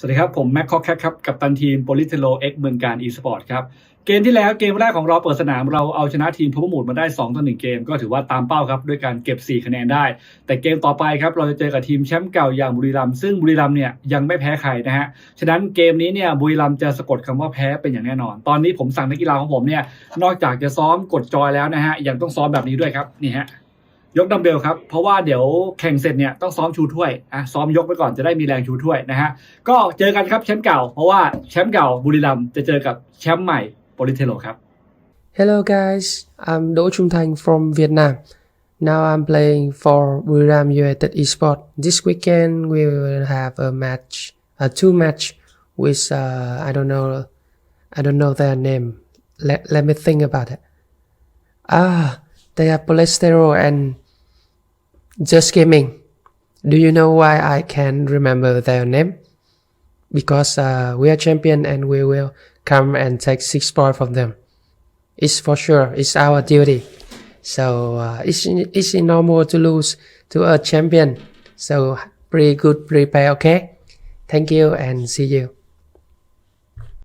สวัสดีครับ ผมแม็กคอกแคครับ กับตันทีมโปลิเทโลเอ็กเมืองการอีสปอร์ตครับ เกมที่แล้วเกมแรกของเราเปิดสนามเราเอาชนะทีมพับมูดมาได้2ต่อ1เกม ก็ถือว่าตามเป้าครับ ด้วยการเก็บ 4 คะแนนได้ แต่เกมต่อไปครับ เราจะเจอกับทีมแชมป์เก่าอย่างบุรีรัมย์ซึ่งบุรีรัมย์เนี่ยยังไม่แพ้ใครนะฮะฉะนั้นเกมนี้เนี่ยบุรีรัมย์จะสะกดคำว่าแพ้เป็นอย่างแน่นอน ตอนนี้ผมสั่งนักกีฬาของผมเนี่ยนอกจากจะซ้อมกดจอยแล้วนะฮะยังต้องซ้อมแบบนี้ด้วยครับนี่ฮะ ยกดัมเบลครับ เพราะว่าเดี๋ยวแข่งเสร็จเนี่ยต้องซ้อมชูถ้วยอะซ้อมยกไปก่อนจะได้มีแรงชูถ้วยนะฮะก็เจอกันครับแชมป์เก่า เพราะว่าแชมป์เก่าบุรีรัมจะเจอกับแชมป์ใหม่โปลิเทโลครับ Hello guys, I'm Do Trung Thành from Vietnam. Now I'm playing for Buriram United Esport. This weekend we will have a match, a two match with uh, I don't know, I don't know their name. Let let me think about it. Ah, they have Polystero and Just Gaming. Do you know why I can remember their name? Because uh, we are champion and we will come and take six points from them. It's for sure. It's our duty. So uh, it's it's normal to lose to a champion. So pretty good prepare. Okay. Thank you and see you.